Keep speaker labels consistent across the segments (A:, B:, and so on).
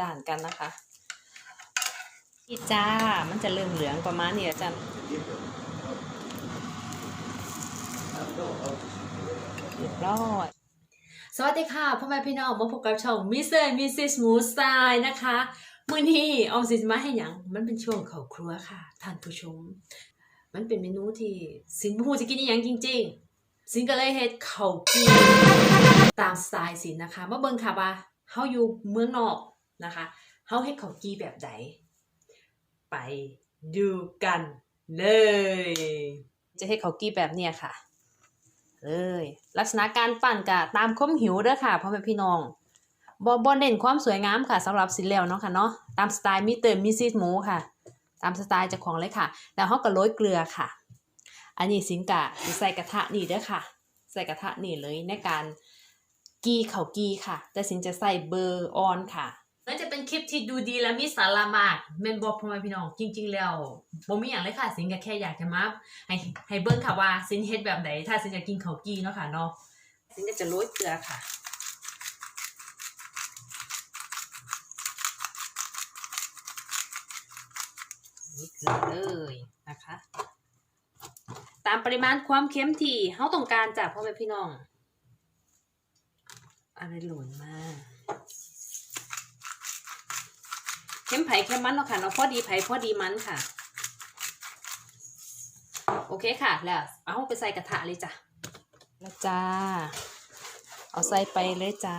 A: ด่านกันนะคะนี่จ้ามันจะเริ่มเหลืองประมาณนี้อาจารย์เรียบร้อยสวัสดีค่ะพ่อแม่พี่น้องมาพบกับช่องมิสเตอร์มิสซิสมูสไตล์นะคะมื้อนี้ออมสินมาให้หยังมันเป็นช่วงเข้าครัวค่ะท่านผู้ชม มันเป็นเมนูที่สินบ่ฮู้จะกินอีหยังจริง ๆ สินก็เลยเฮ็ดข้าวกีตามสไตล์สินนะคะมาเบิ่งค่ะว่าเฮาอยู่เมืองนอก นะคะเฮาเฮ็ดข้ากีแบบใดไปดูกันเลย จะเฮ็ดข้ากีแบบเนี้ยค่ะเลยลักษณะการปั่นกะตามความหิวเด้อค่ะพ่อแม่พี่น้องบ่บ่เน้นความสวยงามค่ะสำหรับสินแล้วเนาะค่ะเนาะตามสไตล์มิเตอร์มิซิสหมูค่ะ ตามสไตล์เจ้าของเลยค่ะ แล้วเฮาก็โรยเกลือค่ะ อันนี้สินกะสิใส่กระทะนี่เด้อค่ะ ใส่กระทะนี่เลยในการกีข้าวกีค่ะ แต่สินจะใส่เบอร์ออนค่ะ นั่นจะเป็นคลิปที่ดูดีและมีสาระมากแม่นบ่พ่อแม่พี่น้องจริง ๆ แล้วบ่มีหยังเลยค่ะสินก็แค่อยากจะมาให้ให้เบิ่งค่ะว่าสินเฮ็ดแบบไหนถ้าสินอยากกินข้าวกี้เนาะค่ะเนาะสินก็จะโรยเกลือค่ะนี่เกลือเลยนะคะ ตามปริมาณความเค็มที่เฮาต้องการจากพ่อแม่พี่น้องอะไรหล่นมา เค็มไผ่เค็มมันเนาะค่ะเนาะพอดีไผ่พอดีมันค่ะ โอเคค่ะ แล้วเอาไปใส่กระทะเลยจ้ะแล้วจ้า เอาใส่ไปเลยจ้า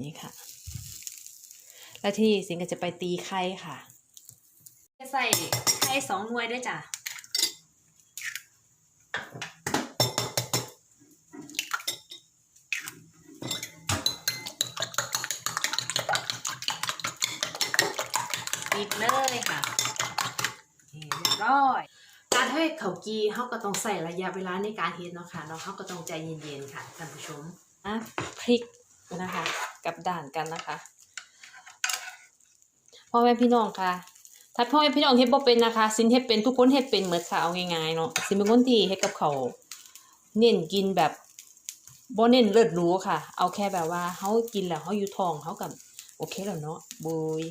A: นี่ค่ะ แล้วที่สิงก็จะไปตีไข่ค่ะ จะใส่ไข่สองหน่วยด้วยจ้ะ ปิดเลยค่ะเรียบร้อย การให้เขากีเขาก็ต้องใส่ระยะเวลาในการเฮ็ดเนาะค่ะเนาะเขาก็ต้องใจเย็นๆค่ะท่านผู้ชมอะพริกนะคะ กับด่านกันนะคะพ่อแม่พี่น้องค่ะ ถ้าพ่อแม่พี่น้องเฮ็ดบ่เป็นนะคะสินเฮ็ดเป็นทุกคนเฮ็ดเป็นเหมือนค่ะเอาง่ายๆเนาะสินเป็นคนที่เฮ็ดกับเขาเน้นกินแบบบ่เน้นเลิศหรูค่ะ เอาแค่แบบว่าเฮากินแล้วเฮาอยู่ท้องเฮากับโอเคแล้วเนาะบุย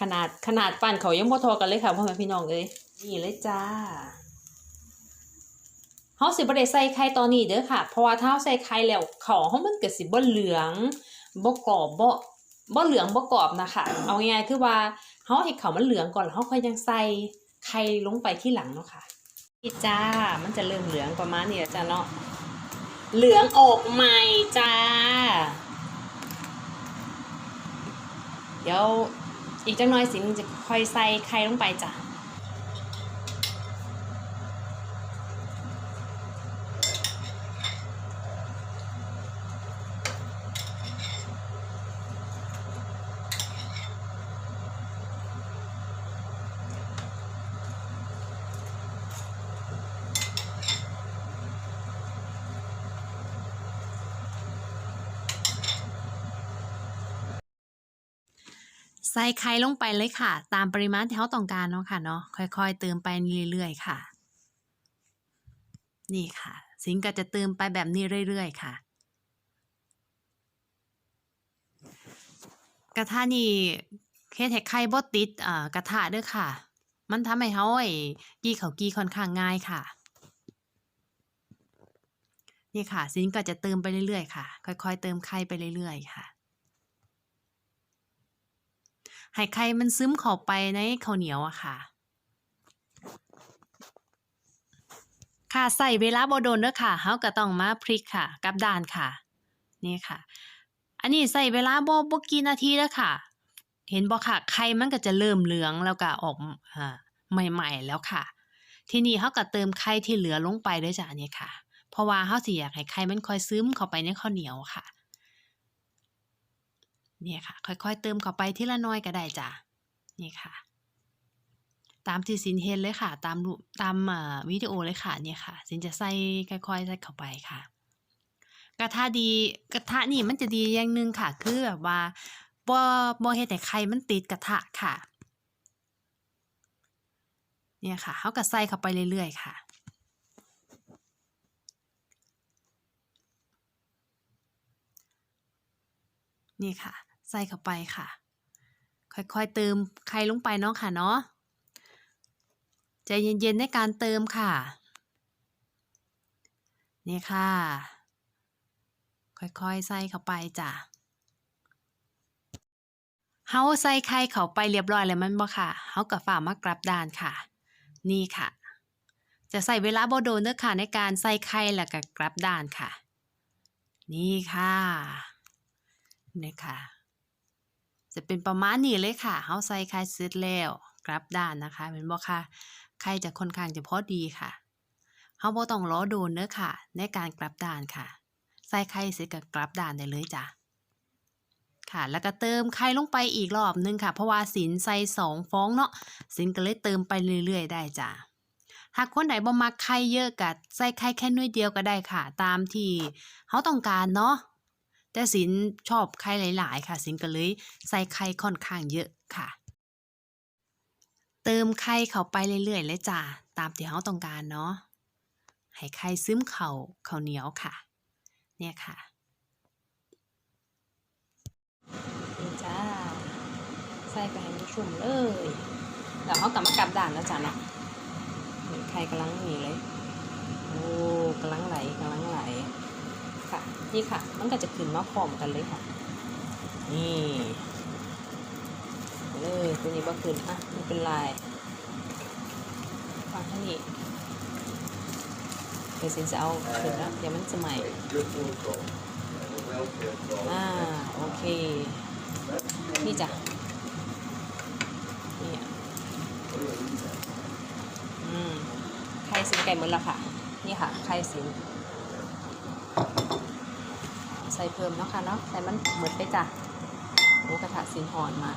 A: ขนาดขนาดปั่นเขายังพอทอกันเลยค่ะพ่อแม่พี่น้องเอ้ยนี่เลยจ้าเฮาสิบ่ได้ใส่ไข่ตอนนี้เด้อค่ะ เพราะว่าถ้าเฮาใส่ไข่แล้วเขาเฮามันก็สิบ่เหลืองบ่กรอบบ่บ่เหลืองบ่กรอบนะคะเอาง่ายๆคือว่าเฮาให้เขามันเหลืองก่อนแล้วเฮาค่อยยังใส่ไข่ลงไปที่หลังเนาะค่ะนี่จ้า มันจะเริ่มเหลืองประมาณนี้แล้วจ้าเนาะเหลืองออกใหม่จ้า เดี๋ยว อีกจังน้อยสิงจะค่อยใส่ไข่ลงไปจ้ะ ใส่ไข่ลงไปเลยค่ะ ตามปริมาณที่เราต้องการเนาะค่ะเนาะค่อยๆ เติมไปเรื่อยๆค่ะ นี่ค่ะ สิงก็จะเติมไปแบบนี้เรื่อยๆค่ะ กระทะนี่เฮ็ดให้ไข่บ่ติดอ่ากระทะด้อค่ะ มันทำให้เฮาไอ้กี้ข้ากี้ค่อนข้างง่ายค่ะ นี่ค่ะสิงก็จะเติมไปเรื่อยๆค่ะ ค่อยๆ เติมไข่ไปเรื่อยๆค่ะ ให้ไข่มันซึมเข้าไปในข้าวเหนียวอะค่ะ ค่ะใส่เวลาบ่โดนเด้อค่ะเฮาก็ต้องมาพลิกค่ะ กับด้านค่ะ นี่ค่ะ อันนี้ใส่เวลาบ่บ่กี่นาทีเด้อค่ะ เห็นบ่ค่ะไข่มันก็จะเริ่มเหลืองแล้วก็ออกอ่าใหม่ ๆ แล้วค่ะ ทีนี้เฮาก็เติมไข่ที่เหลือลงไปด้อจ้ะนี่ค่ะ เพราะว่าเฮาสิอยากให้ไข่มันค่อยซึมเข้าไปในข้าวเหนียวค่ะ เนี่ยค่ะ ค่อยๆ เติมเข้าไปทีละน้อยก็ได้จ้ะนี่ค่ะ ตามที่สินเห็นเลยค่ะ ตามตามวิดีโอเลยค่ะเนี่ยค่ะ สินจะใส่ค่อยๆใส่เข้าไปค่ะ กระทะดีกระทะนี่มันจะดีอย่างหนึ่งค่ะ คือแบบว่าบ่บ่เฮ็ดให้ไข่มันติดกระทะค่ะ เนี่ยค่ะเขาก็ใส่เข้าไปเรื่อยๆค่ะนี่ค่ะ ใส่เข้าไปค่ะ ค่อยๆเติมไข่ลงไปเนาะค่ะเนาะใจเย็นๆในการเติมค่ะ นี่ค่ะ ค่อยๆใส่เข้าไปจ้ะเฮาใส่ไข่เข้าไปเรียบร้อยแล้วมันบ่ค่ะเฮากับฝ่ามากลับด้านค่ะ นี่ค่ะ จะใส่เวลาบ่โดนเด้อค่ะในการใส่ไข่แล้วก็กลับด้านค่ะ นี่ค่ะนี่ค่ะ จะเป็นประมาณนี้เลยค่ะเฮาใส่ไข่เสร็จแล้วกลับด้านนะคะเห็นบ่ค่ะไข่จะค่อนข้างจะพอดีค่ะเฮาบ่ต้องรอโดนเด้อค่ะ ในการกลับด้านค่ะ ใส่ไข่เสร็จก็กลับด้านได้เลยจ้ะค่ะ แล้วก็เติมไข่ลงไปอีกรอบนึงค่ะ เพราะว่าสินใส่สองฟองเนาะสินก็เลยเติมไปเรื่อยๆ ได้จ้ะหากคนไหนบ่มักไข่เยอะก็ใส่ไข่แค่น้อยเดียวก็ได้ค่ะ ตามที่เขาต้องการเนาะ แต่สินชอบไข่หลาย ๆ ค่ะ สินก็เลยใส่ไข่ค่อนข้างเยอะค่ะ เติมไข่เข้าไปเรื่อย ๆ เลยจ้ะตามที่เขาต้องการเนาะให้ไข่ซึมเข้าเข้าเหนียวค่ะ เนี่ยค่ะนี่จ้าใส่ไปให้มันชุ่มเลยแล้วเขากลับมากลับด่านแล้วจ้ะเนาะไข่กำลังหนีเลยโอ้กำลังไหลกำลังไหล ค่ะ นี่ค่ะ มันก็จะขึ้นมาพร้อมกันเลยค่ะ นี่เลยตัวนี้บ่ขึ้นอะไม่เป็นไรฟังท่านี้เดี๋ยวสินจะเอาขึ้นแล้วเดี๋ยวมันจะใหม่อ่าโอเค นี่จ้ะนี่อืมไข่สินไก่หมดแล้วค่ะ นี่ค่ะไข่สิน ใส่เพิ่มเนาะค่ะเนาะใส่มันเหมือนไปจ้ะหมูกระทะสินหอนมา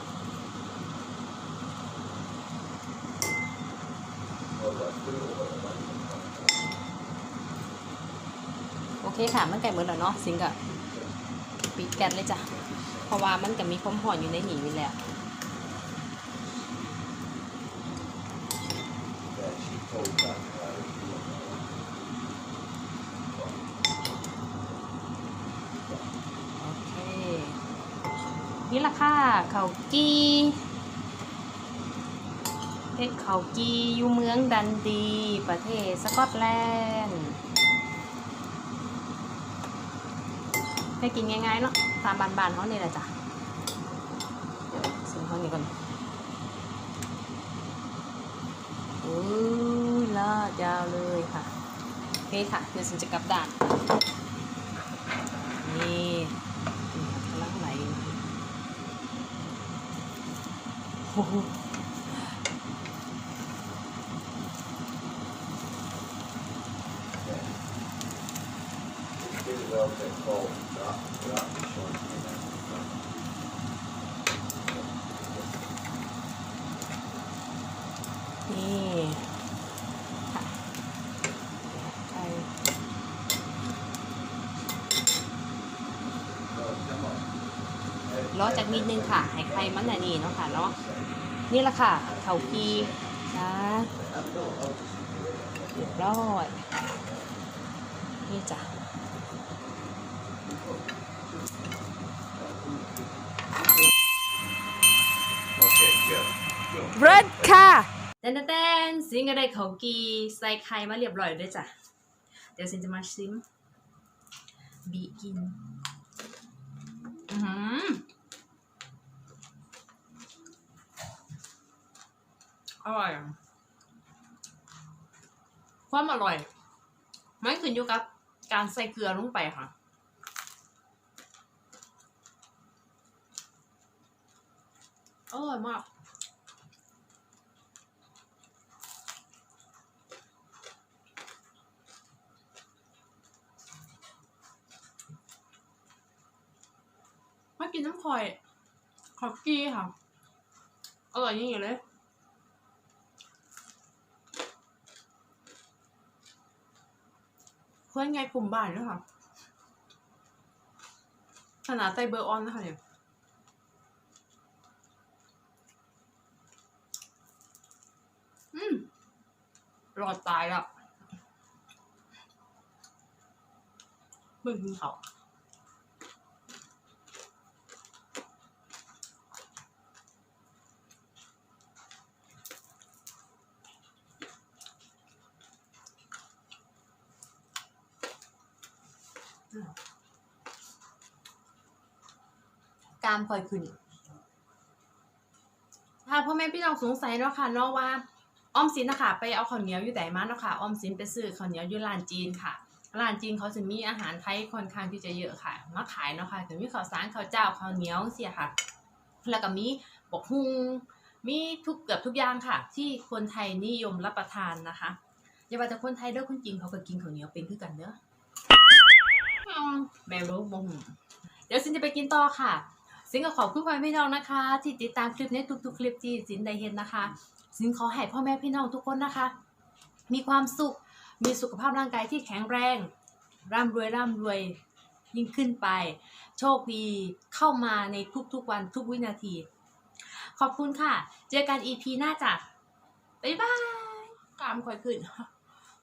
A: โอเคค่ะมันไก่หมดแล้วเนาะสิงกับปิดแก๊สเลยจ้ะเพราะว่ามันก็มีความหอนอยู่ในหนีอยู่แล้ว โอเค นี่ละ ค่ะเขากีเฮ็ดเขากีอยู่เมืองดันดี ประเทศสกอตแลนด์ให้กินง่ายๆเนาะตามบ้านๆเขานี่แหละจ้ะเดี๋ยวซื้อเขานี่ก่อนอุ้ยลาดยาวเลยค่ะโอเคค่ะเดี๋ยวฉันจะกลับด่านนี่ค่ะกำลังไหลโอ้โห นี่ค่ะไข่ล้อจากนิดนึงค่ะ ให้ไข่มันน่ะนี่เนาะค่ะเนาะ นี่แหละค่ะเขากีจ้าเรียบร้อยนี่จ้ะ
B: Okay, good. Good.
A: เบิร์ดค่ะแตนแตนซิงก็ได้เขากีใส่ไข่มาเรียบร้อยด้วยจ้ะ เดี๋ยวซินจะมาซิมบีกิน อือ อร่อย ความอร่อย มันขึ้นอยู่กับการใส่เกลือลงไปค่ะ อร่อยมากมากินน้ำพลอยขอบกี้ค่ะ อร่อยยิ่งอยู่เลย เพื่อนไงกลุ่มบ้านด้วยค่ะขนาดใส่เบอร์ออนนะคะเนี่ยอืมรอดตายแล้วมึงเขา กามคอยขึ้น ถ้าพ่อแม่พี่น้องสงสัยเนาะค่ะเนาะว่าออมสินนะคะไปเอาข้าวเหนียวอยู่ไหนมาเนาะค่ะออมสินไปซื้อข้าวเหนียวอยู่ร้านจีนค่ะร้านจีนเขาจะมีอาหารไทยค่อนข้างที่จะเยอะค่ะมาขายเนาะค่ะจะมีข้าวสารข้าวเจ้าข้าวเหนียวเสียค่ะ แล้วก็มีบกฮุงมีทุกเกือบทุกอย่างค่ะ ที่คนไทยนิยมรับประทานนะคะอย่าว่าแต่คนไทยเด้อคนจีนเขาก็กินข้าวเหนียวเป็นคือกันเด้อ แม่รู้บ่หูเดี๋ยวสินจะไปกินต่อค่ะสินก็ขอบคุณพ่อแม่พี่น้องนะคะ ที่ติดตามคลิปนี้ทุกๆ คลิปที่สินได้เห็นนะคะสินขอให้พ่อแม่พี่น้องทุกคนนะคะ มีความสุข มีสุขภาพร่างกายที่แข็งแรง ร่ำรวยร่ำรวยยิ่งขึ้นไป โชคดีเข้ามาในทุกๆวันทุกวินาที ขอบคุณค่ะ เจอกัน EP หน้าจ้ะบ๊ายบายกามค่อยขึ้น